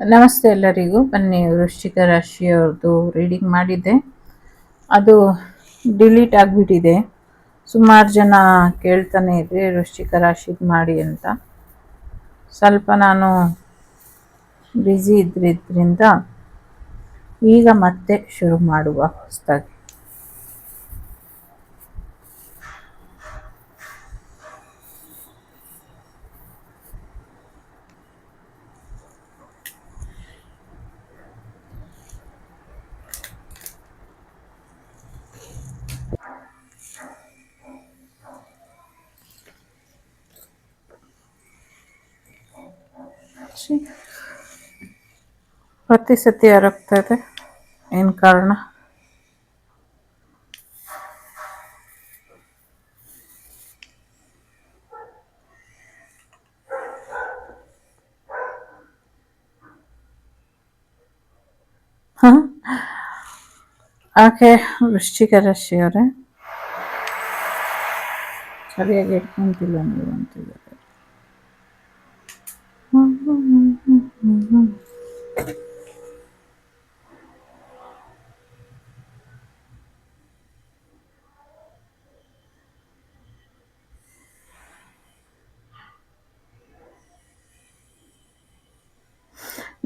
ನಮಸ್ತೆ ಎಲ್ಲರಿಗೂ. ಬನ್ನಿ, ವೃಶ್ಚಿಕ ರಾಶಿಯವ್ರದ್ದು ರೀಡಿಂಗ್ ಮಾಡಿದ್ದೆ. ಅದು ಡಿಲೀಟ್ ಆಗಿಬಿಟ್ಟಿದೆ. ಸುಮಾರು ಜನ ಕೇಳ್ತಾನೆ ಇದ್ರೆ ವೃಶ್ಚಿಕ ರಾಶಿದ್ ಮಾಡಿ ಅಂತ. ಸ್ವಲ್ಪ ನಾನು ಬ್ಯುಸಿ ಇದ್ರಿದ್ರಿಂದ ಈಗ ಮತ್ತೆ ಶುರು ಮಾಡುವ ಹೊಸದಾಗಿ. ಛೀ. ಪ್ರತಿ ಸತಿ ಅರಗ್ತಾ ಇದೆ ಏನು ಕಾರಣ ಹ? ಆಕೆ ವೃಶ್ಚಿಕ ರಾಶಿಯವರೇ ಸರಿಯಾಗಿ ಇಟ್ಕೊಂತಿಲ್ಲ ನೀವು ಅಂತಿದ್ದಾರೆ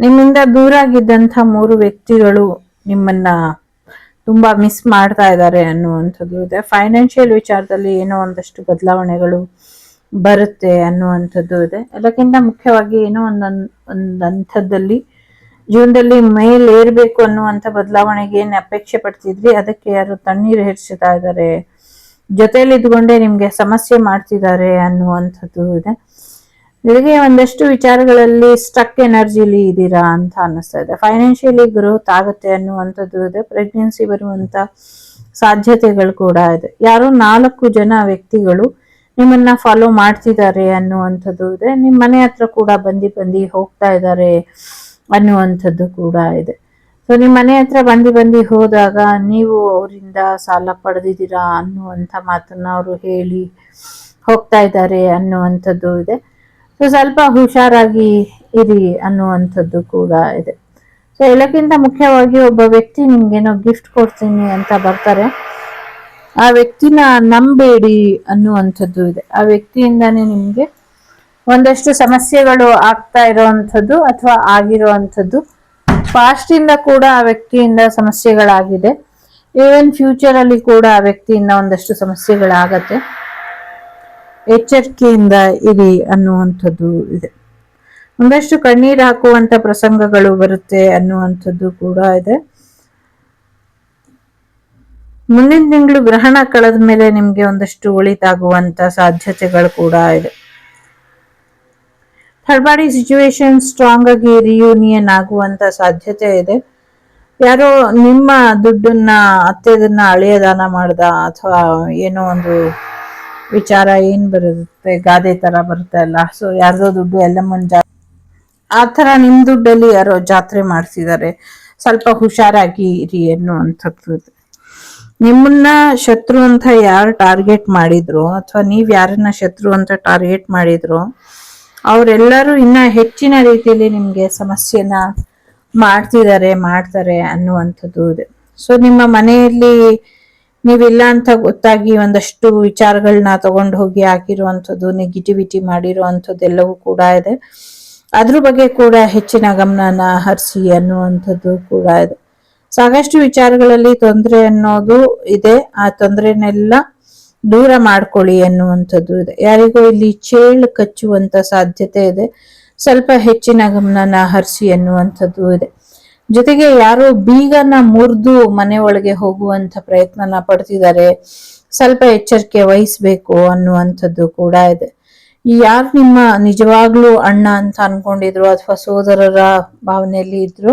ನಿಮ್ಮಿಂದ ದೂರ ಆಗಿದ್ದಂಥ ಮೂರು ವ್ಯಕ್ತಿಗಳು ನಿಮ್ಮನ್ನ ತುಂಬಾ ಮಿಸ್ ಮಾಡ್ತಾ ಇದ್ದಾರೆ ಅನ್ನುವಂಥದ್ದು ಇದೆ. ಫೈನಾನ್ಷಿಯಲ್ ವಿಚಾರದಲ್ಲಿ ಏನೋ ಒಂದಷ್ಟು ಬದಲಾವಣೆಗಳು ಬರುತ್ತೆ ಅನ್ನುವಂಥದ್ದು ಇದೆ. ಎಲ್ಲಕ್ಕಿಂತ ಮುಖ್ಯವಾಗಿ ಏನೋ ಒಂದೊಂದು ಒಂದು ಜೀವನದಲ್ಲಿ ಮೇಲ್ ಏರ್ಬೇಕು ಅನ್ನುವಂಥ ಬದಲಾವಣೆಗೆ ಏನು ಅಪೇಕ್ಷೆ ಪಡ್ತಿದ್ರಿ? ಅದಕ್ಕೆ ಯಾರು ತಣ್ಣೀರು ಹೆಚ್ಚುತ್ತಾ ಇದ್ದಾರೆ? ಜೊತೆಯಲ್ಲಿ ಇದ್ಕೊಂಡೇ ನಿಮಗೆ ಸಮಸ್ಯೆ ಮಾಡ್ತಿದ್ದಾರೆ ಅನ್ನುವಂಥದ್ದು ಇದೆ. ನಿಮಗೆ ಒಂದಷ್ಟು ವಿಚಾರಗಳಲ್ಲಿ ಸ್ಟಕ್ ಎನರ್ಜಿಲಿ ಇದ್ದೀರಾ ಅಂತ ಅನ್ನಿಸ್ತಾ ಇದೆ ಫೈನಾನ್ಷಿಯಲಿ ಗ್ರೋತ್ ಆಗುತ್ತೆ ಅನ್ನುವಂಥದ್ದು ಇದೆ. ಪ್ರೆಗ್ನೆನ್ಸಿ ಬರುವಂಥ ಸಾಧ್ಯತೆಗಳು ಕೂಡ ಇದೆ. ಯಾರೋ ನಾಲ್ಕು ಜನ ವ್ಯಕ್ತಿಗಳು ನಿಮ್ಮನ್ನ ಫಾಲೋ ಮಾಡ್ತಿದ್ದಾರೆ ಅನ್ನುವಂಥದ್ದು ಇದೆ. ನಿಮ್ಮ ಮನೆ ಹತ್ರ ಕೂಡ ಬಂದು ಬಂದು ಹೋಗ್ತಾ ಇದ್ದಾರೆ ಅನ್ನುವಂಥದ್ದು ಕೂಡ ಇದೆ. ಸೊ ನಿಮ್ಮ ಮನೆ ಹತ್ರ ಬಂದು ಬಂದು ಹೋದಾಗ ನೀವು ಅವರಿಂದ ಸಾಲ ಪಡೆದಿದ್ದೀರಾ ಅನ್ನುವಂಥ ಮಾತನ್ನ ಅವರು ಹೇಳಿ ಹೋಗ್ತಾ ಇದ್ದಾರೆ ಅನ್ನುವಂಥದ್ದು ಇದೆ. ಸೊ ಸ್ವಲ್ಪ ಹುಷಾರಾಗಿ ಇರಿ ಅನ್ನುವಂಥದ್ದು ಕೂಡ ಇದೆ. ಸೊ ಎಲ್ಲಕ್ಕಿಂತ ಮುಖ್ಯವಾಗಿ ಒಬ್ಬ ವ್ಯಕ್ತಿ ನಿಮ್ಗೇನೋ ಗಿಫ್ಟ್ ಕೊಡ್ತೀನಿ ಅಂತ ಬರ್ತಾರೆ. ಆ ವ್ಯಕ್ತಿನ ನಂಬೇಡಿ ಅನ್ನುವಂಥದ್ದು ಇದೆ. ಆ ವ್ಯಕ್ತಿಯಿಂದಾನೇ ನಿಮ್ಗೆ ಒಂದಷ್ಟು ಸಮಸ್ಯೆಗಳು ಆಗ್ತಾ ಇರೋವಂಥದ್ದು ಅಥವಾ ಆಗಿರುವಂಥದ್ದು. ಇಂದ ಕೂಡ ಆ ವ್ಯಕ್ತಿಯಿಂದ ಸಮಸ್ಯೆಗಳಾಗಿದೆ. ಈವನ್ ಫ್ಯೂಚರ್ ಅಲ್ಲಿ ಕೂಡ ಆ ವ್ಯಕ್ತಿಯಿಂದ ಒಂದಷ್ಟು ಸಮಸ್ಯೆಗಳಾಗತ್ತೆ. ಎಚ್ಚರಿಕೆಯಿಂದ ಇರಿ ಅನ್ನುವಂಥದ್ದು ಇದೆ. ಒಂದಷ್ಟು ಕಣ್ಣೀರು ಹಾಕುವಂತ ಪ್ರಸಂಗಗಳು ಬರುತ್ತೆ ಅನ್ನುವಂಥದ್ದು ಕೂಡ ಇದೆ. ಮುಂದಿನ ತಿಂಗಳು ಗ್ರಹಣ ಕಳೆದ ಮೇಲೆ ನಿಮ್ಗೆ ಒಂದಷ್ಟು ಒಳಿತಾಗುವಂತ ಸಾಧ್ಯತೆಗಳು ಕೂಡ ಇದೆ. ಥರ್ಡ್ ಬಾಡಿ ಸಿಚುವೇಶನ್ ಸ್ಟ್ರಾಂಗ್ ಆಗಿ ರಿಯೂನಿಯನ್ ಆಗುವಂತ ಸಾಧ್ಯತೆ ಇದೆ. ಯಾರೋ ನಿಮ್ಮ ದುಡ್ಡನ್ನ, ಅತ್ತೆದನ್ನ ಅಳೆಯ ದಾನ ಮಾಡ್ದ ಅಥವಾ ಏನೋ ಒಂದು ವಿಚಾರ ಏನ್ ಬರುತ್ತೆ, ಗಾದೆ ತರ ಬರುತ್ತೆ ಅಲ್ಲ. ಸೊ ಯಾರ್ದೋ ದುಡ್ಡು ಎಲ್ಲಮ್ಮನ ಜಾ ಆ ತರ ನಿಮ್ ದುಡ್ಡಲ್ಲಿ ಯಾರೋ ಜಾತ್ರೆ ಮಾಡ್ತಿದ್ದಾರೆ ಸ್ವಲ್ಪ ಹುಷಾರಾಗಿ ಇರಿ ಅನ್ನುವಂಥದ್ದು. ನಿಮ್ಮನ್ನ ಶತ್ರು ಅಂತ ಯಾರು ಟಾರ್ಗೆಟ್ ಮಾಡಿದ್ರು, ಅಥವಾ ನೀವ್ ಯಾರನ್ನ ಶತ್ರು ಅಂತ ಟಾರ್ಗೆಟ್ ಮಾಡಿದ್ರು, ಅವರೆಲ್ಲರೂ ಇನ್ನ ಹೆಚ್ಚಿನ ರೀತಿಯಲ್ಲಿ ನಿಮ್ಗೆ ಸಮಸ್ಯೆನ ಮಾಡ್ತಿದ್ದಾರೆ ಮಾಡ್ತಾರೆ ಅನ್ನುವಂಥದ್ದು ಇದೆ. ಸೊ ನಿಮ್ಮ ಮನೆಯಲ್ಲಿ ನೀವಿಲ್ಲ ಅಂತ ಗೊತ್ತಾಗಿ ಒಂದಷ್ಟು ವಿಚಾರಗಳನ್ನ ತಗೊಂಡು ಹೋಗಿ ಹಾಕಿರುವಂಥದ್ದು ನೆಗೆಟಿವಿಟಿ ಮಾಡಿರುವಂಥದ್ದು ಎಲ್ಲವೂ ಕೂಡ ಇದೆ. ಅದ್ರ ಬಗ್ಗೆ ಕೂಡ ಹೆಚ್ಚಿನ ಗಮನನ ಹರಿಸಿ ಅನ್ನುವಂಥದ್ದು ಕೂಡ ಇದೆ. ಸಾಕಷ್ಟು ವಿಚಾರಗಳಲ್ಲಿ ತೊಂದರೆ ಅನ್ನೋದು ಇದೆ. ಆ ತೊಂದರೆನೆಲ್ಲ ದೂರ ಮಾಡ್ಕೊಳ್ಳಿ ಅನ್ನುವಂಥದ್ದು ಇದೆ. ಯಾರಿಗೂ ಇಲ್ಲಿ ಚೇಳು ಕಚ್ಚುವಂತ ಸಾಧ್ಯತೆ ಇದೆ. ಸ್ವಲ್ಪ ಹೆಚ್ಚಿನ ಗಮನನ ಹರಿಸಿ ಅನ್ನುವಂಥದ್ದು ಇದೆ. ಜೊತೆಗೆ ಯಾರೋ ಬೀಗನ ಮುರಿದು ಮನೆ ಒಳಗೆ ಹೋಗುವಂತ ಪ್ರಯತ್ನನ ಪಡ್ತಿದ್ದಾರೆ. ಸ್ವಲ್ಪ ಎಚ್ಚರಿಕೆ ವಹಿಸ್ಬೇಕು ಅನ್ನುವಂಥದ್ದು ಕೂಡ ಇದೆ. ಯಾರು ನಿಮ್ಮ ನಿಜವಾಗ್ಲೂ ಅಣ್ಣ ಅಂತ ಅನ್ಕೊಂಡಿದ್ರು ಅಥವಾ ಸೋದರರ ಭಾವನೆಯಲ್ಲಿ ಇದ್ರು,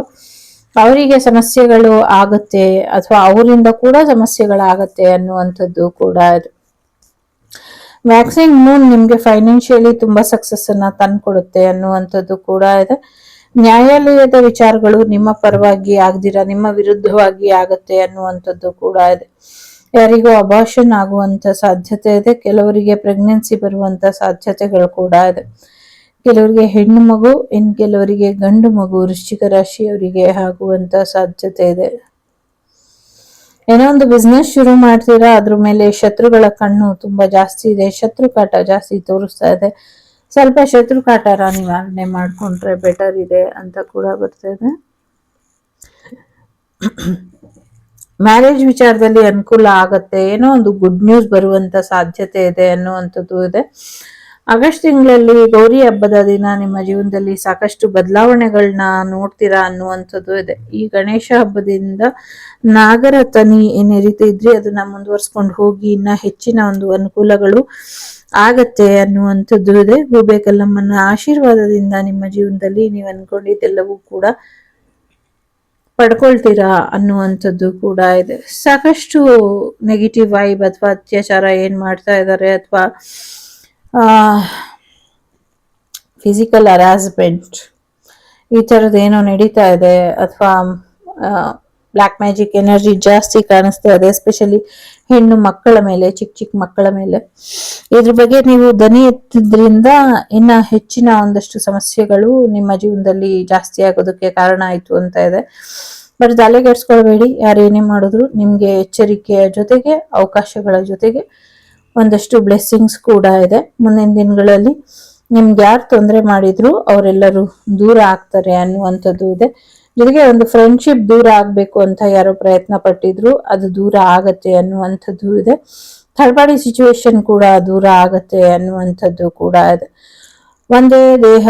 ಅವರಿಗೆ ಸಮಸ್ಯೆಗಳು ಆಗುತ್ತೆ ಅಥವಾ ಅವರಿಂದ ಕೂಡ ಸಮಸ್ಯೆಗಳಾಗತ್ತೆ ಅನ್ನುವಂಥದ್ದು ಕೂಡ ಇದೆ. ವ್ಯಾಕ್ಸಿನ್ ಮೂನ್ ನಿಮ್ಗೆ ಫೈನಾನ್ಷಿಯಲಿ ತುಂಬಾ ಸಕ್ಸಸ್ ಅನ್ನ ತಂದ್ಕೊಡುತ್ತೆ ಅನ್ನುವಂಥದ್ದು ಕೂಡ ಇದೆ. ನ್ಯಾಯಾಲಯದ ವಿಚಾರಗಳು ನಿಮ್ಮ ಪರವಾಗಿ ಆಗದಿರ, ನಿಮ್ಮ ವಿರುದ್ಧವಾಗಿ ಆಗತ್ತೆ ಅನ್ನುವಂಥದ್ದು ಕೂಡ ಇದೆ. ಯಾರಿಗೂ ಅಭಾಷನ್ ಆಗುವಂತ ಸಾಧ್ಯತೆ ಇದೆ. ಕೆಲವರಿಗೆ ಪ್ರೆಗ್ನೆನ್ಸಿ ಬರುವಂತ ಸಾಧ್ಯತೆಗಳು ಕೂಡ ಇದೆ. ಕೆಲವರಿಗೆ ಹೆಣ್ಣು ಮಗು, ಇನ್ ಕೆಲವರಿಗೆ ಗಂಡು ಮಗು, ವೃಶ್ಚಿಕ ರಾಶಿಯವರಿಗೆ ಆಗುವಂತ ಸಾಧ್ಯತೆ ಇದೆ. ಏನೋ ಒಂದು ಬಿಸ್ನೆಸ್ ಶುರು ಮಾಡ್ತೀರಾ, ಅದ್ರ ಮೇಲೆ ಶತ್ರುಗಳ ಕಣ್ಣು ತುಂಬಾ ಜಾಸ್ತಿ ಇದೆ. ಶತ್ರು ಕಾಟ ಜಾಸ್ತಿ ತೋರಿಸ್ತಾ ಇದೆ. ಸ್ವಲ್ಪ ಶತ್ರು ಕಾಟಾರ ನಿವಾರಣೆ ಮಾಡ್ಕೊಂಡ್ರೆ ಬೆಟರ್ ಇದೆ ಅಂತ ಕೂಡ ಬರ್ತಾ ಇದೆ ಮ್ಯಾರೇಜ್ ವಿಚಾರದಲ್ಲಿ ಅನುಕೂಲ ಆಗತ್ತೆ, ಏನೋ ಒಂದು ಗುಡ್ ನ್ಯೂಸ್ ಬರುವಂತ ಸಾಧ್ಯತೆ ಇದೆ ಅನ್ನುವಂಥದ್ದು ಇದೆ. ಆಗಸ್ಟ್ ತಿಂಗಳಲ್ಲಿ ಗೌರಿ ಹಬ್ಬದ ದಿನ ನಿಮ್ಮ ಜೀವನದಲ್ಲಿ ಸಾಕಷ್ಟು ಬದಲಾವಣೆಗಳನ್ನ ನೋಡ್ತೀರಾ ಅನ್ನುವಂಥದ್ದು ಇದೆ. ಈ ಗಣೇಶ ಹಬ್ಬದಿಂದ ನಾಗರ ತನಿ ಏನೇ ರೀತಿ ಇದ್ರಿ, ಅದನ್ನ ಮುಂದುವರ್ಸ್ಕೊಂಡು ಹೋಗಿ ಇನ್ನ ಹೆಚ್ಚಿನ ಒಂದು ಅನುಕೂಲಗಳು ಆಗತ್ತೆ ಅನ್ನುವಂಥದ್ದು ಇದೆ. ಗೂಬೇಕಲ್ಲಮ್ಮನ ಆಶೀರ್ವಾದದಿಂದ ನಿಮ್ಮ ಜೀವನದಲ್ಲಿ ನೀವು ಅನ್ಕೊಂಡಿದ್ದೆಲ್ಲವೂ ಕೂಡ ಪಡ್ಕೊಳ್ತೀರಾ ಅನ್ನುವಂಥದ್ದು ಕೂಡ ಇದೆ. ಸಾಕಷ್ಟು ನೆಗೆಟಿವ್ ವೈಬ್ ಅಥವಾ ಅತ್ಯಾಚಾರ ಏನ್ ಮಾಡ್ತಾ ಇದ್ದಾರೆ ಅಥವಾ ಫಿಸಿಕಲ್ ಹರಾಸ್ಮೆಂಟ್ ಈ ಥರದ್ದು ಏನೋ ನಡೀತಾ ಇದೆ ಅಥವಾ ಬ್ಲ್ಯಾಕ್ ಮ್ಯಾಜಿಕ್ ಎನರ್ಜಿ ಜಾಸ್ತಿ ಕಾಣಿಸ್ತಾ ಇದೆ. ಎಸ್ಪೆಷಲಿ ಹೆಣ್ಣು ಮಕ್ಕಳ ಮೇಲೆ ಚಿಕ್ಕ ಚಿಕ್ಕ ಮಕ್ಕಳ ಮೇಲೆ. ಇದ್ರ ಬಗ್ಗೆ ನೀವು ದನಿ ಎತ್ತಿದ್ರಿಂದ ಇನ್ನ ಹೆಚ್ಚಿನ ಒಂದಷ್ಟು ಸಮಸ್ಯೆಗಳು ನಿಮ್ಮ ಜೀವನದಲ್ಲಿ ಜಾಸ್ತಿ ಆಗೋದಕ್ಕೆ ಕಾರಣ ಆಯ್ತು ಅಂತ ಇದೆ. ಬಟ್ ತಲೆಗೆಡ್ಸ್ಕೊಳ್ಬೇಡಿ ಏನೇ ಮಾಡಿದ್ರು ನಿಮ್ಗೆ ಎಚ್ಚರಿಕೆಯ ಜೊತೆಗೆ, ಅವಕಾಶಗಳ ಜೊತೆಗೆ ಒಂದಷ್ಟು ಬ್ಲೆಸ್ಸಿಂಗ್ಸ್ ಕೂಡ ಇದೆ. ಮುಂದಿನ ದಿನಗಳಲ್ಲಿ ನಿಮ್ಗೆ ಯಾರು ತೊಂದರೆ ಮಾಡಿದ್ರು ಅವರೆಲ್ಲರೂ ದೂರ ಆಗ್ತಾರೆ ಅನ್ನುವಂಥದ್ದು ಇದೆ. ಜೊತೆಗೆ ಒಂದು ಫ್ರೆಂಡ್ಶಿಪ್ ದೂರ ಆಗ್ಬೇಕು ಅಂತ ಯಾರೋ ಪ್ರಯತ್ನ ಪಟ್ಟಿದ್ರು, ಅದು ದೂರ ಆಗತ್ತೆ ಅನ್ನುವಂಥದ್ದು ಇದೆ. ಥರ್ಡ್ ಸಿಚುವೇಶನ್ ಕೂಡ ದೂರ ಆಗತ್ತೆ ಅನ್ನುವಂಥದ್ದು ಕೂಡ ಇದೆ. ಒಂದೇ ದೇಹ,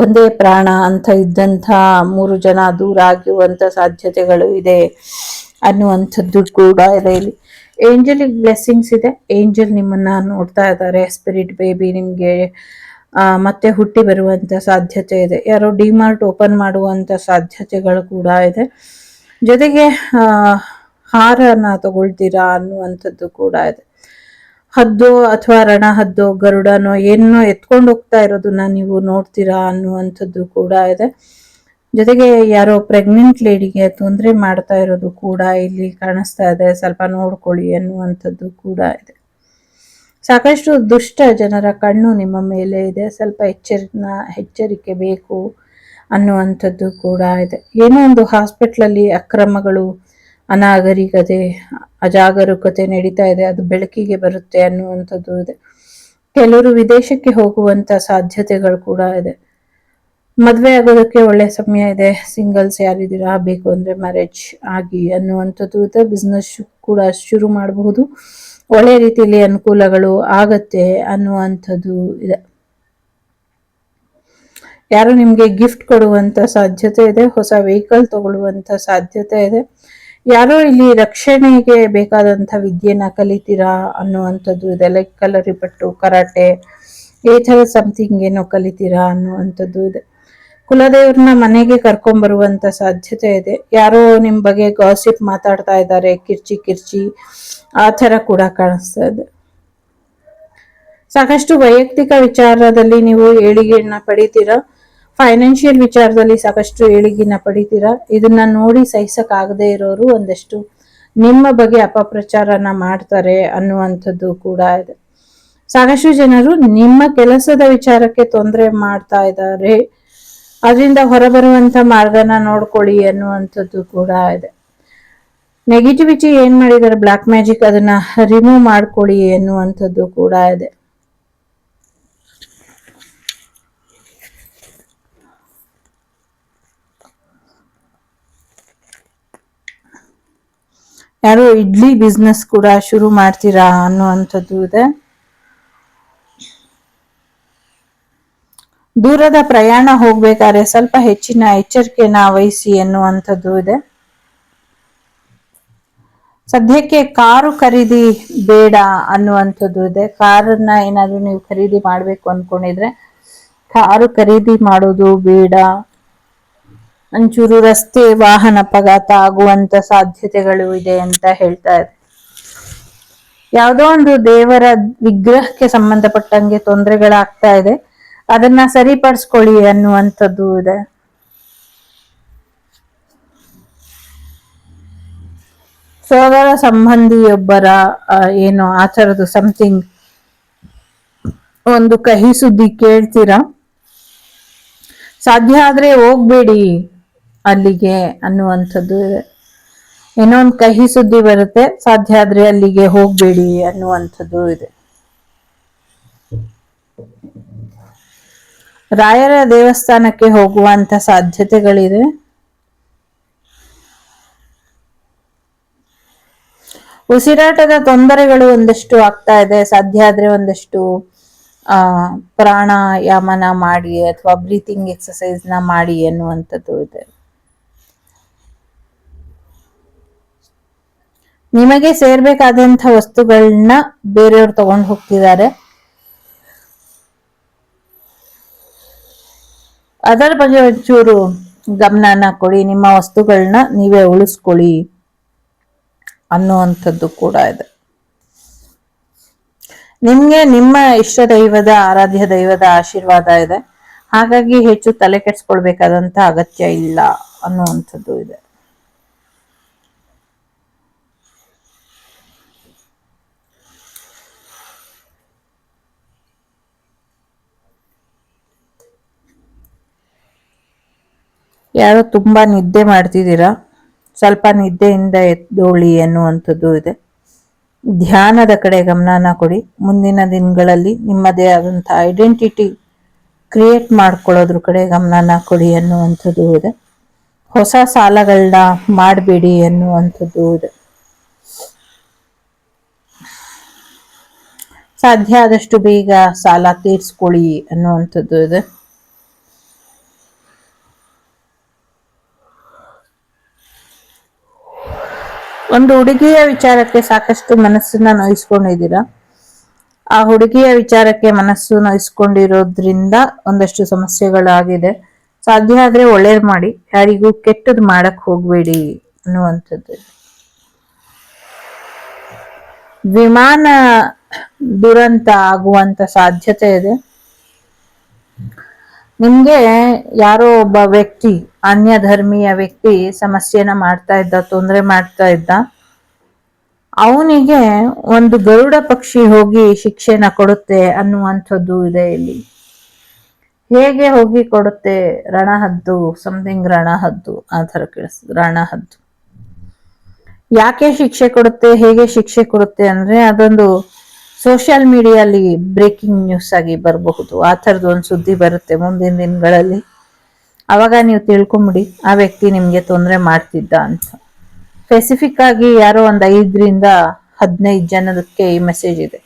ಒಂದೇ ಪ್ರಾಣ ಅಂತ ಇದ್ದಂಥ ಮೂರು ಜನ ದೂರ ಆಗುವಂಥ ಸಾಧ್ಯತೆಗಳು ಇದೆ ಅನ್ನುವಂಥದ್ದು ಕೂಡ ಇದೆ ಇಲ್ಲಿ. ಏಂಜಲಿಗೆ ಬ್ಲೆಸ್ಸಿಂಗ್ಸ್ ಇದೆ. ಏಂಜಲ್ ನಿಮ್ಮನ್ನ ನೋಡ್ತಾ ಇದ್ದಾರೆ. ಸ್ಪಿರಿಟ್ ಬೇಬಿ ನಿಮ್ಗೆ ಮತ್ತೆ ಹುಟ್ಟಿ ಬರುವಂತ ಸಾಧ್ಯತೆ ಇದೆ. ಯಾರೋ ಡಿಮಾರ್ಟ್ ಓಪನ್ ಮಾಡುವಂತ ಸಾಧ್ಯತೆಗಳು ಕೂಡ ಇದೆ. ಜೊತೆಗೆ ಹಾರನ ತಗೊಳ್ತೀರಾ ಅನ್ನುವಂಥದ್ದು ಕೂಡ ಇದೆ. ಹದ್ದು ಅಥವಾ ರಣ ಹದ್ದು ಗರುಡನೋ ಏನೋ ಎತ್ಕೊಂಡು ಹೋಗ್ತಾ ಇರೋದನ್ನ ನೀವು ನೋಡ್ತೀರಾ ಅನ್ನುವಂಥದ್ದು ಕೂಡ ಇದೆ. ಜೊತೆಗೆ ಯಾರೋ ಪ್ರೆಗ್ನೆಂಟ್ ಲೇಡಿಗೆ ತೊಂದರೆ ಮಾಡ್ತಾ ಇರೋದು ಕೂಡ ಇಲ್ಲಿ ಕಾಣಿಸ್ತಾ ಇದೆ. ಸ್ವಲ್ಪ ನೋಡ್ಕೊಳ್ಳಿ ಅನ್ನುವಂಥದ್ದು ಕೂಡ ಇದೆ. ಸಾಕಷ್ಟು ದುಷ್ಟ ಜನರ ಕಣ್ಣು ನಿಮ್ಮ ಮೇಲೆ ಇದೆ. ಸ್ವಲ್ಪ ಎಚ್ಚರಿನ, ಎಚ್ಚರಿಕೆ ಬೇಕು ಅನ್ನುವಂಥದ್ದು ಕೂಡ ಇದೆ. ಏನೋ ಒಂದು ಹಾಸ್ಪಿಟ್ಲಲ್ಲಿ ಅಕ್ರಮಗಳು, ಅನಾಗರಿಕತೆ, ಅಜಾಗರೂಕತೆ ನಡೀತಾ ಇದೆ. ಅದು ಬೆಳಕಿಗೆ ಬರುತ್ತೆ ಅನ್ನುವಂಥದ್ದು ಇದೆ. ಕೆಲವರು ವಿದೇಶಕ್ಕೆ ಹೋಗುವಂಥ ಸಾಧ್ಯತೆಗಳು ಕೂಡ ಇದೆ. ಮದುವೆ ಆಗೋದಕ್ಕೆ ಒಳ್ಳೆ ಸಮಯ ಇದೆ. ಸಿಂಗಲ್ಸ್ ಯಾರಿದ್ದೀರಾ? ಬೇಕು ಅಂದರೆ ಮ್ಯಾರೇಜ್ ಆಗಿ ಅನ್ನುವಂಥದ್ದು ಇದೆ. ಬಿಸ್ನೆಸ್ ಕೂಡ ಶುರು ಮಾಡಬಹುದು. ಒಳ್ಳೆ ರೀತಿಯಲ್ಲಿ ಅನುಕೂಲಗಳು ಆಗತ್ತೆ ಅನ್ನುವಂಥದ್ದು ಇದೆ. ಯಾರು ನಿಮಗೆ ಗಿಫ್ಟ್ ಕೊಡುವಂಥ ಸಾಧ್ಯತೆ ಇದೆ, ಹೊಸ ವೆಹಿಕಲ್ ತಗೊಳ್ಳುವಂತ ಸಾಧ್ಯತೆ ಇದೆ? ಯಾರೋ ಇಲ್ಲಿ ರಕ್ಷಣೆಗೆ ಬೇಕಾದಂಥ ವಿದ್ಯೆನ ಕಲಿತೀರಾ ಅನ್ನುವಂಥದ್ದು ಇದೆ. ಲೈಕ್ ಕಲರಿ ಪಟ್ಟು ಕರಾಟೆ, ಈ ಥರ ಸಮಥಿಂಗ್ ಏನೋ ಕಲಿತೀರಾ ಅನ್ನುವಂಥದ್ದು ಇದೆ. ಕುಲದೇವ್ರನ್ನ ಮನೆಗೆ ಕರ್ಕೊಂಡ್ಬರುವಂಥ ಸಾಧ್ಯತೆ ಇದೆ. ಯಾರೋ ನಿಮ್ಮ ಬಗ್ಗೆ ಗಾಸಿಪ್ ಮಾತಾಡ್ತಾ ಇದ್ದಾರೆ, ಕಿರ್ಚಿ ಕಿರ್ಚಿ ಆ ತರ ಕೂಡ ಕಾಣಿಸ್ತಾ ಇದೆ. ಸಾಕಷ್ಟು ವೈಯಕ್ತಿಕ ವಿಚಾರದಲ್ಲಿ ನೀವು ಏಳಿಗೆಯನ್ನ ಪಡಿತೀರಾ? ಫೈನಾನ್ಷಿಯಲ್ ವಿಚಾರದಲ್ಲಿ ಸಾಕಷ್ಟು ಏಳಿಗೆನ ಪಡಿತೀರಾ? ಇದನ್ನ ನೋಡಿ ಸಹಿಸಕ್ ಆಗದೆ ಇರೋರು ಒಂದಷ್ಟು ನಿಮ್ಮ ಬಗ್ಗೆ ಅಪಪ್ರಚಾರನ ಮಾಡ್ತಾರೆ ಅನ್ನುವಂಥದ್ದು ಕೂಡ ಇದೆ. ಸಾಕಷ್ಟು ಜನರು ನಿಮ್ಮ ಕೆಲಸದ ವಿಚಾರಕ್ಕೆ ತೊಂದರೆ ಮಾಡ್ತಾ ಇದ್ದಾರೆ. ಅದರಿಂದ ಹೊರಬರುವಂತ ಮಾರ್ಗನ ನೋಡ್ಕೊಳ್ಳಿ ಅನ್ನುವಂಥದ್ದು ಕೂಡ ಇದೆ. ನೆಗೆಟಿವಿಟಿ ಏನ್ ಮಾಡಿದ್ದಾರೆ? ಬ್ಲಾಕ್ ಮ್ಯಾಜಿಕ್ ಅದನ್ನ ರಿಮೂವ್ ಮಾಡ್ಕೊಳ್ಳಿ ಎನ್ನುವಂಥದ್ದು ಕೂಡ ಇದೆ. ಯಾರು ಇಡ್ಲಿ ಬಿಸ್ನೆಸ್ ಕೂಡ ಶುರು ಮಾಡ್ತೀರಾ ಅನ್ನುವಂಥದ್ದು ಇದೆ. ದೂರದ ಪ್ರಯಾಣ ಹೋಗ್ಬೇಕಾದ್ರೆ ಸ್ವಲ್ಪ ಹೆಚ್ಚಿನ ಎಚ್ಚರಿಕೆನ ವಹಿಸಿ ಎನ್ನುವಂಥದ್ದು ಇದೆ. ಸದ್ಯಕ್ಕೆ ಕಾರು ಖರೀದಿ ಬೇಡ ಅನ್ನುವಂಥದ್ದು ಇದೆ. ಕಾರನ್ನ ಏನಾದರೂ ನೀವು ಖರೀದಿ ಮಾಡ್ಬೇಕು ಅನ್ಕೊಂಡಿದ್ರೆ ಕಾರು ಖರೀದಿ ಮಾಡೋದು ಬೇಡ. ಒಂಚೂರು ರಸ್ತೆ ವಾಹನ ಅಪಘಾತ ಆಗುವಂತ ಸಾಧ್ಯತೆಗಳು ಇದೆ ಅಂತ ಹೇಳ್ತಾ ಇದೆ ಯಾವುದೋ ಒಂದು ದೇವರ ವಿಗ್ರಹಕ್ಕೆ ಸಂಬಂಧಪಟ್ಟಂಗೆ ತೊಂದರೆಗಳಾಗ್ತಾ ಇದೆ. ಅದನ್ನ ಸರಿಪಡಿಸ್ಕೊಳ್ಳಿ ಅನ್ನುವಂಥದ್ದು ಇದೆ. ಸೋದರ ಸಂಬಂಧಿಯೊಬ್ಬರ ಏನು ಆ ಥರದ್ದು ಸಮಥಿಂಗ್ ಒಂದು ಕಹಿ ಸುದ್ದಿ ಕೇಳ್ತೀರಾ? ಸಾಧ್ಯ ಆದ್ರೆ ಹೋಗ್ಬೇಡಿ ಅಲ್ಲಿಗೆ ಅನ್ನುವಂಥದ್ದು ಏನೋ ಒಂದು ಕಹಿ ಸುದ್ದಿ ಬರುತ್ತೆ, ಸಾಧ್ಯ ಆದ್ರೆ ಅಲ್ಲಿಗೆ ಹೋಗ್ಬೇಡಿ ಅನ್ನುವಂಥದ್ದು ಇದೆ. ರಾಯರ ದೇವಸ್ಥಾನಕ್ಕೆ ಹೋಗುವಂತ ಸಾಧ್ಯತೆಗಳಿದೆ. ಉಸಿರಾಟದ ತೊಂದರೆಗಳು ಒಂದಷ್ಟು ಆಗ್ತಾ ಇದೆ. ಸಾಧ್ಯ ಆದ್ರೆ ಒಂದಷ್ಟು, ಆ, ಪ್ರಾಣಾಯಾಮನ ಮಾಡಿ ಅಥವಾ ಬ್ರೀತಿಂಗ್ ಎಕ್ಸಸೈಸ್ನ ಮಾಡಿ ಅನ್ನುವಂಥದ್ದು ಇದೆ. ನಿಮಗೆ ಸೇರ್ಬೇಕಾದಂತ ವಸ್ತುಗಳನ್ನ ಬೇರೆಯವ್ರು ತಗೊಂಡು ಹೋಗ್ತಿದ್ದಾರೆ. ಅದರ ಬಗ್ಗೆ ಒಂಚೂರು ಗಮನನ ಕೊಡಿ. ನಿಮ್ಮ ವಸ್ತುಗಳನ್ನ ನೀವೇ ಉಳಿಸ್ಕೊಳ್ಳಿ. ಅನ್ನುವಂಥದ್ದು ಕೂಡ ಇದೆ. ನಿಮ್ಗೆ ನಿಮ್ಮ ಇಷ್ಟ ದೈವದ, ಆರಾಧ್ಯ ದೈವದ ಆಶೀರ್ವಾದ ಇದೆ. ಹಾಗಾಗಿ ಹೆಚ್ಚು ತಲೆ ಕೆಡ್ಸ್ಕೊಳ್ಬೇಕಾದಂತ ಅಗತ್ಯ ಇಲ್ಲ ಅನ್ನುವಂಥದ್ದು ಇದೆ. ಯಾರೋ ತುಂಬಾ ನಿದ್ದೆ ಮಾಡ್ತಿದ್ದೀರಾ? ಸ್ವಲ್ಪ ನಿದ್ದೆಯಿಂದ ಎದ್ದೋಳಿ ಎನ್ನುವಂಥದ್ದು ಇದೆ. ಧ್ಯಾನದ ಕಡೆ ಗಮನನ ಕೊಡಿ. ಮುಂದಿನ ದಿನಗಳಲ್ಲಿ ನಿಮ್ಮದೇ ಆದಂಥ ಐಡೆಂಟಿಟಿ ಕ್ರಿಯೇಟ್ ಮಾಡ್ಕೊಳ್ಳೋದ್ರ ಕಡೆ ಗಮನನ ಕೊಡಿ ಅನ್ನುವಂಥದ್ದು ಇದೆ. ಹೊಸ ಸಾಲಗಳನ್ನ ಮಾಡಬೇಡಿ ಅನ್ನುವಂಥದ್ದು ಇದೆ. ಸಾಧ್ಯ ಆದಷ್ಟು ಬೇಗ ಸಾಲ ತೀರ್ಸ್ಕೊಳ್ಳಿ ಅನ್ನುವಂಥದ್ದು ಇದೆ. ಒಂದು ಹುಡುಗಿಯ ವಿಚಾರಕ್ಕೆ ಸಾಕಷ್ಟು ಮನಸ್ಸನ್ನ ನೋಯಿಸ್ಕೊಂಡಿದ್ದೀರಾ? ಆ ಹುಡುಗಿಯ ವಿಚಾರಕ್ಕೆ ಮನಸ್ಸು ನೋಯಿಸ್ಕೊಂಡಿರೋದ್ರಿಂದ ಒಂದಷ್ಟು ಸಮಸ್ಯೆಗಳಾಗಿದೆ. ಸಾಧ್ಯ ಆದ್ರೆ ಒಳ್ಳೇದ್ ಮಾಡಿ. ಯಾರಿಗೂ ಕೆಟ್ಟದ್ ಮಾಡಕ್ ಹೋಗ್ಬೇಡಿ ಅನ್ನುವಂಥದ್ದು. ವಿಮಾನ ದುರಂತ ಆಗುವಂತ ಸಾಧ್ಯತೆ ಇದೆ. ನಿಮ್ಗೆ ಯಾರೋ ಒಬ್ಬ ವ್ಯಕ್ತಿ, ಅನ್ಯ ಧರ್ಮೀಯ ವ್ಯಕ್ತಿ ಸಮಸ್ಯೆನ ಮಾಡ್ತಾ ಇದ್ದ, ತೊಂದರೆ ಮಾಡ್ತಾ ಇದ್ದ, ಅವನಿಗೆ ಒಂದು ಗರುಡ ಪಕ್ಷಿ ಹೋಗಿ ಶಿಕ್ಷೆನ ಕೊಡುತ್ತೆ ಅನ್ನುವಂಥದ್ದು ಇದೆ ಇಲ್ಲಿ. ಹೇಗೆ ಹೋಗಿ ಕೊಡುತ್ತೆ ರಣಹದ್ದು ಸಮಥಿಂಗ್ ರಣಹದ್ದು, ಆ ಥರ ಕೇಳಿಸ್ ರಣಹದ್ದು. ಯಾಕೆ ಶಿಕ್ಷೆ ಕೊಡುತ್ತೆ, ಹೇಗೆ ಶಿಕ್ಷೆ ಕೊಡುತ್ತೆ ಅಂದ್ರೆ ಅದೊಂದು ಸೋಷಿಯಲ್ ಮೀಡಿಯಲ್ಲಿ ಬ್ರೇಕಿಂಗ್ ನ್ಯೂಸ್ ಆಗಿ ಬರಬಹುದು. ಆ ಥರದ್ದು ಒಂದು ಸುದ್ದಿ ಬರುತ್ತೆ ಮುಂದಿನ ದಿನಗಳಲ್ಲಿ. ಅವಾಗ ನೀವು ತಿಳ್ಕೊಂಬಿಡಿ, ಆ ವ್ಯಕ್ತಿ ನಿಮಗೆ ತೊಂದರೆ ಮಾಡ್ತಿದ್ದ ಅಂತ. ಸ್ಪೆಸಿಫಿಕ್ ಆಗಿ ಯಾರೋ ಒಂದು ಐದರಿಂದ ಹದಿನೈದು ಜನದಕ್ಕೆ ಈ ಮೆಸೇಜ್ ಇದೆ.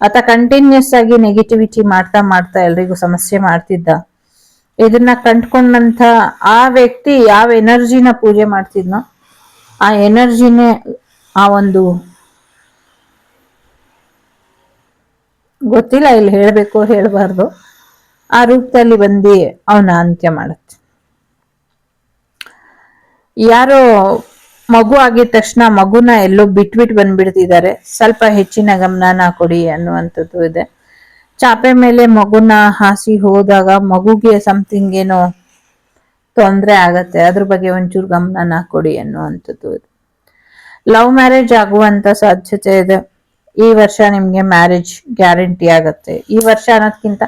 ಆತ ಕಂಟಿನ್ಯೂಸ್ ಆಗಿ ನೆಗೆಟಿವಿಟಿ ಮಾಡ್ತಾ ಮಾಡ್ತಾ ಎಲ್ರಿಗೂ ಸಮಸ್ಯೆ ಮಾಡ್ತಿದ್ದ. ಇದನ್ನ ಕಂಡ್ಕೊಂಡಂತ ಆ ವ್ಯಕ್ತಿ ಯಾವ ಎನರ್ಜಿನ ಪೂಜೆ ಮಾಡ್ತಿದ್ನೋ, ಆ ಎನರ್ಜಿನೇ ಆ ಒಂದು ಗೊತ್ತಿಲ್ಲ ಇಲ್ಲಿ ಹೇಳಬೇಕು ಹೇಳಬಾರ್ದು. ಆ ರೂಪದಲ್ಲಿ ಬಂದು ಅವನ ಅಂತ್ಯ ಮಾಡುತ್ತೆ. ಯಾರೋ ಮಗು ಆಗಿದ ತಕ್ಷಣ ಮಗುನ ಎಲ್ಲೋ ಬಿಟ್ಬಿಟ್ಟು ಬಂದ್ಬಿಡ್ತಿದ್ದಾರೆ. ಸ್ವಲ್ಪ ಹೆಚ್ಚಿನ ಗಮನನ ಕೊಡಿ ಅನ್ನುವಂಥದ್ದು ಇದೆ. ಚಾಪೆ ಮೇಲೆ ಮಗುನ ಹಾಸಿ ಹೋದಾಗ ಮಗುಗೆ ಸಮಥಿಂಗ್ ಏನೋ ತೊಂದರೆ ಆಗತ್ತೆ. ಅದ್ರ ಬಗ್ಗೆ ಒಂಚೂರು ಗಮನನ ಕೊಡಿ ಅನ್ನುವಂಥದ್ದು ಇದೆ. ಲವ್ ಮ್ಯಾರೇಜ್ ಆಗುವಂತ ಸಾಧ್ಯತೆ ಇದೆ. ಈ ವರ್ಷ ನಿಮ್ಗೆ ಮ್ಯಾರೇಜ್ ಗ್ಯಾರಂಟಿ ಆಗತ್ತೆ. ಈ ವರ್ಷ ಅನ್ನೋದ್ಕಿಂತ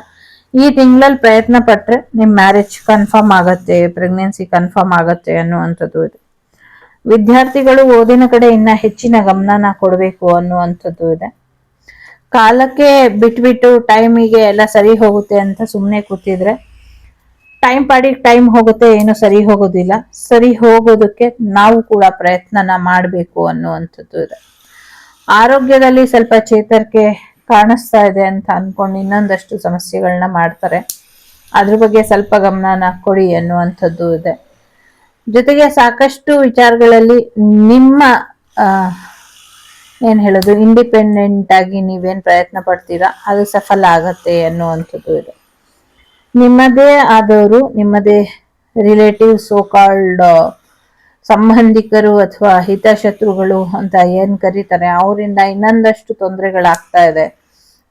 ಈ ತಿಂಗಳಲ್ಲಿ ಪ್ರಯತ್ನ ಪಟ್ರೆ ನಿಮ್ ಮ್ಯಾರೇಜ್ ಕನ್ಫರ್ಮ್ ಆಗತ್ತೆ ಪ್ರೆಗ್ನೆನ್ಸಿ ಕನ್ಫರ್ಮ್ ಆಗತ್ತೆ ಅನ್ನುವಂಥದ್ದು ಇದೆ. ವಿದ್ಯಾರ್ಥಿಗಳು ಓದಿನ ಕಡೆ ಇನ್ನ ಹೆಚ್ಚಿನ ಗಮನನ ಕೊಡಬೇಕು ಅನ್ನುವಂಥದ್ದು ಇದೆ. ಕಾಲಕ್ಕೆ ಬಿಟ್ಬಿಟ್ಟು ಟೈಮಿಗೆ ಎಲ್ಲ ಸರಿ ಹೋಗುತ್ತೆ ಅಂತ ಸುಮ್ಮನೆ ಕೂತಿದ್ರೆ ಟೈಮ್ ಪಾಡಿಗೆ ಟೈಮ್ ಹೋಗುತ್ತೆ, ಏನು ಸರಿ ಹೋಗೋದಿಲ್ಲ. ಸರಿ ಹೋಗೋದಕ್ಕೆ ನಾವು ಕೂಡ ಪ್ರಯತ್ನನ ಮಾಡಬೇಕು ಅನ್ನುವಂಥದ್ದು ಇದೆ. ಆರೋಗ್ಯದಲ್ಲಿ ಸ್ವಲ್ಪ ಚೇತರಿಕೆ ಕಾಣಿಸ್ತಾ ಇದೆ ಅಂತ ಅನ್ಕೊಂಡು ಇನ್ನೊಂದಷ್ಟು ಸಮಸ್ಯೆಗಳನ್ನ ಮಾಡ್ತಾರೆ. ಅದ್ರ ಬಗ್ಗೆ ಸ್ವಲ್ಪ ಗಮನನ ಕೊಡಿ ಅನ್ನುವಂಥದ್ದು ಇದೆ. ಜೊತೆಗೆ ಸಾಕಷ್ಟು ವಿಚಾರಗಳಲ್ಲಿ ನಿಮ್ಮ ಏನು ಹೇಳೋದು ಇಂಡಿಪೆಂಡೆಂಟ್ ಆಗಿ ನೀವೇನ್ ಪ್ರಯತ್ನ ಪಡ್ತೀರಾ? ಅದು ಸಫಲ ಆಗತ್ತೆ ಅನ್ನುವಂಥದ್ದು ಇದೆ. ನಿಮ್ಮದೇ ಆದವರು, ನಿಮ್ಮದೇ ರಿಲೇಟಿವ್ ಸೋ ಕಾಲ್ಡ್ ಸಂಬಂಧಿಕರು ಅಥವಾ ಹಿತಶತ್ರುಗಳು ಅಂತ ಏನ್ ಕರೀತಾರೆ, ಅವರಿಂದ ಇನ್ನೊಂದಷ್ಟು ತೊಂದರೆಗಳಾಗ್ತಾ ಇದೆ.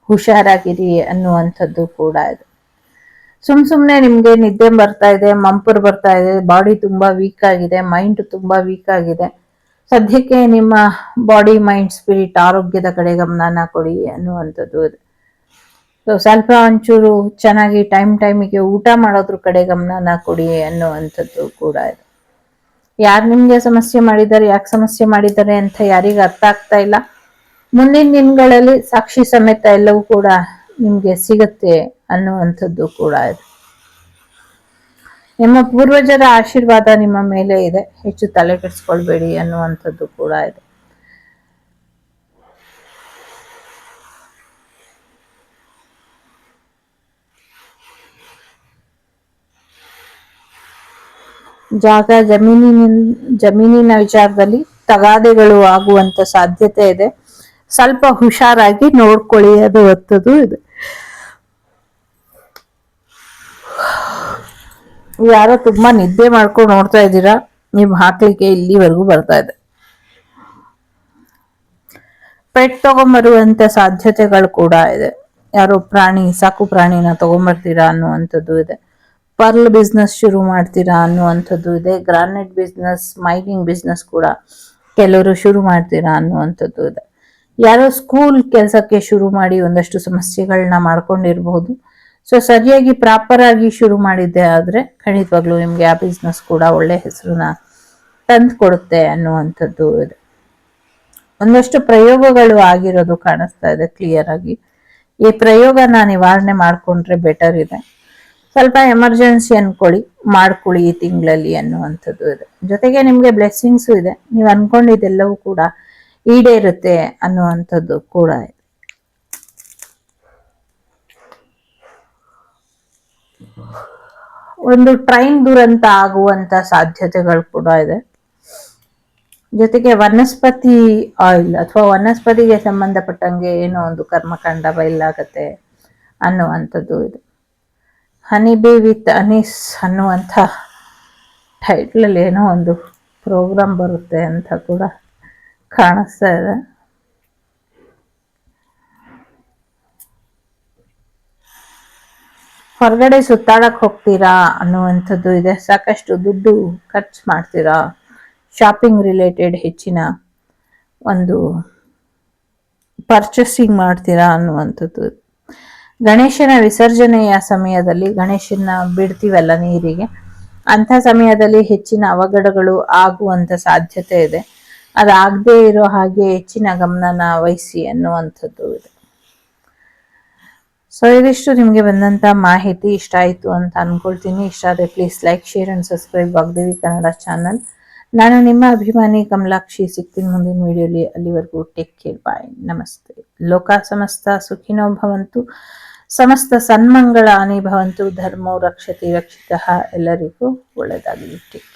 ಹುಷಾರಾಗಿರಿ ಅನ್ನುವಂಥದ್ದು ಕೂಡ ಇದೆ. ಸುಮ್ ಸುಮ್ನೆ ನಿಮ್ಗೆ ನಿದ್ದೆ ಬರ್ತಾ ಇದೆ, ಮಂಪರ್ ಬರ್ತಾ ಇದೆ, ಬಾಡಿ ತುಂಬಾ ವೀಕ್ ಆಗಿದೆ ಮೈಂಡ್ ತುಂಬಾ ವೀಕ್ ಆಗಿದೆ. ಸದ್ಯಕ್ಕೆ ನಿಮ್ಮ ಬಾಡಿ ಮೈಂಡ್ ಸ್ಪಿರಿಟ್ ಆರೋಗ್ಯದ ಕಡೆ ಗಮನನ ಕೊಡಿ ಅನ್ನುವಂಥದ್ದು ಇದೆ. ಸೊ ಸ್ವಲ್ಪ ಒಂಚೂರು ಚೆನ್ನಾಗಿ ಟೈಮ್ ಟೈಮಿಗೆ ಊಟ ಮಾಡೋದ್ರ ಕಡೆ ಗಮನನ ಕೊಡಿ ಅನ್ನುವಂಥದ್ದು ಕೂಡ ಇದೆ. ಯಾರು ನಿಮ್ಗೆ ಸಮಸ್ಯೆ ಮಾಡಿದ್ದಾರೆ, ಯಾಕೆ ಸಮಸ್ಯೆ ಮಾಡಿದ್ದಾರೆ ಅಂತ ಯಾರಿಗ ಅರ್ಥ ಆಗ್ತಾ ಇಲ್ಲ. ಮುಂದಿನ ದಿನಗಳಲ್ಲಿ ಸಾಕ್ಷಿ ಸಮೇತ ಎಲ್ಲವೂ ಕೂಡ ನಿಮ್ಗೆ ಸಿಗುತ್ತೆ ಅನ್ನುವಂಥದ್ದು ಕೂಡ ಇದೆ. ನಿಮ್ಮ ಪೂರ್ವಜರ ಆಶೀರ್ವಾದ ನಿಮ್ಮ ಮೇಲೆ ಇದೆ. ಹೆಚ್ಚು ತಲೆ ಕೆಡಿಸ್ಕೊಳ್ಬೇಡಿ ಅನ್ನುವಂಥದ್ದು ಕೂಡ ಇದೆ. ಜಾಗ ಜಮೀನಿನ ಜಮೀನಿನ ವಿಚಾರದಲ್ಲಿ ತಗಾದೆಗಳು ಆಗುವಂತ ಸಾಧ್ಯತೆ ಇದೆ. ಸ್ವಲ್ಪ ಹುಷಾರಾಗಿ ನೋಡ್ಕೊಳ್ಳಿ, ಅದು ಒತ್ತದು ಇದೆ. ಯಾರೋ ತುಂಬಾ ನಿದ್ದೆ ಮಾಡ್ಕೊಂಡು ನೋಡ್ತಾ ಇದ್ದೀರಾ? ನೀವು ಹಾಕ್ಲಿಕ್ಕೆ ಇಲ್ಲಿವರೆಗೂ ಬರ್ತಾ ಇದೆ. ಪೆಟ್ ತಗೊಂಬರುವಂತ ಸಾಧ್ಯತೆಗಳು ಕೂಡ ಇದೆ. ಯಾರೋ ಪ್ರಾಣಿ, ಸಾಕು ಪ್ರಾಣಿನ ತಗೊಂಬರ್ತೀರಾ ಅನ್ನುವಂಥದ್ದು ಇದೆ. ಪರ್ಲ್ ಬಿಸ್ನೆಸ್ ಶುರು ಮಾಡ್ತೀರಾ ಅನ್ನುವಂಥದ್ದು ಇದೆ. ಗ್ರಾನೈಟ್ ಬಿಸ್ನೆಸ್ ಮೈನಿಂಗ್ ಬಿಸ್ನೆಸ್ ಕೂಡ ಕೆಲವರು ಶುರು ಮಾಡ್ತೀರಾ ಅನ್ನುವಂಥದ್ದು ಇದೆ. ಯಾರೋ ಸ್ಕೂಲ್ ಕೆಲಸಕ್ಕೆ ಶುರು ಮಾಡಿ ಒಂದಷ್ಟು ಸಮಸ್ಯೆಗಳನ್ನ ಮಾಡ್ಕೊಂಡಿರಬಹುದು ಸೊ ಸರಿಯಾಗಿ ಪ್ರಾಪರ್ ಆಗಿ ಶುರು ಮಾಡಿದ್ದೆ ಆದರೆ ಖಂಡಿತವಾಗ್ಲೂ ನಿಮ್ಗೆ ಆ ಬಿಸ್ನೆಸ್ ಕೂಡ ಒಳ್ಳೆ ಹೆಸರನ್ನ ತಂದು ಕೊಡುತ್ತೆ ಅನ್ನುವಂಥದ್ದು ಇದೆ. ಒಂದಷ್ಟು ಪ್ರಯೋಗಗಳು ಆಗಿರೋದು ಕಾಣಿಸ್ತಾ ಇದೆ ಕ್ಲಿಯರ್ ಆಗಿ. ಈ ಪ್ರಯೋಗನ ನಿವಾರಣೆ ಮಾಡ್ಕೊಂಡ್ರೆ ಬೆಟರ್ ಇದೆ. ಸ್ವಲ್ಪ ಎಮರ್ಜೆನ್ಸಿ ಅನ್ಕೊಳ್ಳಿ ಮಾಡ್ಕೊಳ್ಳಿ ಈ ತಿಂಗಳಲ್ಲಿ ಅನ್ನುವಂಥದ್ದು ಇದೆ. ಜೊತೆಗೆ ನಿಮಗೆ ಬ್ಲೆಸ್ಸಿಂಗ್ಸು ಇದೆ. ನೀವು ಅನ್ಕೊಂಡಿದ್ದೆಲ್ಲವೂ ಕೂಡ ಈಡೇರುತ್ತೆ ಅನ್ನುವಂಥದ್ದು ಕೂಡ ಇದೆ. ಒಂದು ಟ್ರೈನ್ ದುರಂತ ಆಗುವಂತ ಸಾಧ್ಯತೆಗಳು ಕೂಡ ಇದೆ. ಜೊತೆಗೆ ವನಸ್ಪತಿ ಆಯಿಲ್ ಅಥವಾ ವನಸ್ಪತಿಗೆ ಸಂಬಂಧಪಟ್ಟಂಗೆ ಏನೋ ಒಂದು ಕರ್ಮಕಾಂಡ ಬಯಲಾಗತ್ತೆ ಅನ್ನುವಂಥದ್ದು ಇದು. ಹನಿ ಬಿ ವಿತ್ ಅನೀಸ್ ಅನ್ನುವಂಥ ಟೈಟ್ಲಲ್ಲಿ ಏನೋ ಒಂದು ಪ್ರೋಗ್ರಾಮ್ ಬರುತ್ತೆ ಅಂತ ಕೂಡ ಕಾಣಿಸ್ತಾ ಇದೆ. ಹೊರಗಡೆ ಸುತ್ತಾಡಕ್ಕೆ ಹೋಗ್ತೀರಾ ಅನ್ನುವಂಥದ್ದು ಇದೆ. ಸಾಕಷ್ಟು ದುಡ್ಡು ಖರ್ಚು ಮಾಡ್ತೀರಾ? ಶಾಪಿಂಗ್ ರಿಲೇಟೆಡ್ ಹೆಚ್ಚಿನ ಒಂದು ಪರ್ಚೇಸಿಂಗ್ ಮಾಡ್ತೀರಾ ಅನ್ನುವಂಥದ್ದು ಗಣೇಶನ ವಿಸರ್ಜನೆಯ ಸಮಯದಲ್ಲಿ ಗಣೇಶನ ಬಿಡ್ತೀವಲ್ಲ ನೀರಿಗೆ? ಅಂಥ ಸಮಯದಲ್ಲಿ ಹೆಚ್ಚಿನ ಅವಘಡಗಳು ಆಗುವಂತ ಸಾಧ್ಯತೆ ಇದೆ. ಅದಾಗದೇ ಇರೋ ಹಾಗೆ ಹೆಚ್ಚಿನ ಗಮನನ ವಹಿಸಿ ಅನ್ನುವಂಥದ್ದು ಇದೆ. ಸೊ ಇದಿಷ್ಟು ನಿಮಗೆ ಬಂದಂತ ಮಾಹಿತಿ ಇಷ್ಟ ಆಯಿತು ಅಂತ ಅಂದ್ಕೊಳ್ತೀನಿ ಇಷ್ಟ ಆದರೆ please like share and subscribe Vagdevi Kannada channel ನಾನು ನಿಮ್ಮ ಅಭಿಮಾನಿ ಕಮಲಾಕ್ಷಿ. ಸಿಕ್ಕಿನ ಮುಂದಿನ ವಿಡಿಯೋಲಿ ಅಲ್ಲಿವರೆಗೂ ಟೇಕ್ ಕೇರ್ ಬಾಯ್ ನಮಸ್ತೆ. ಲೋಕ ಸಮಸ್ತ. ಸುಖಿನೋ ಭವಂತು. ಸಮಸ್ತ ಸನ್ಮಂಗಳ ಅನಿಭವಂತು ಧರ್ಮೋ ರಕ್ಷತಿ ರಕ್ಷಿತಃ ಎಲ್ಲರಿಗೂ ಒಳ್ಳೆಯದಾಗಲಿ. ಟೇಕ್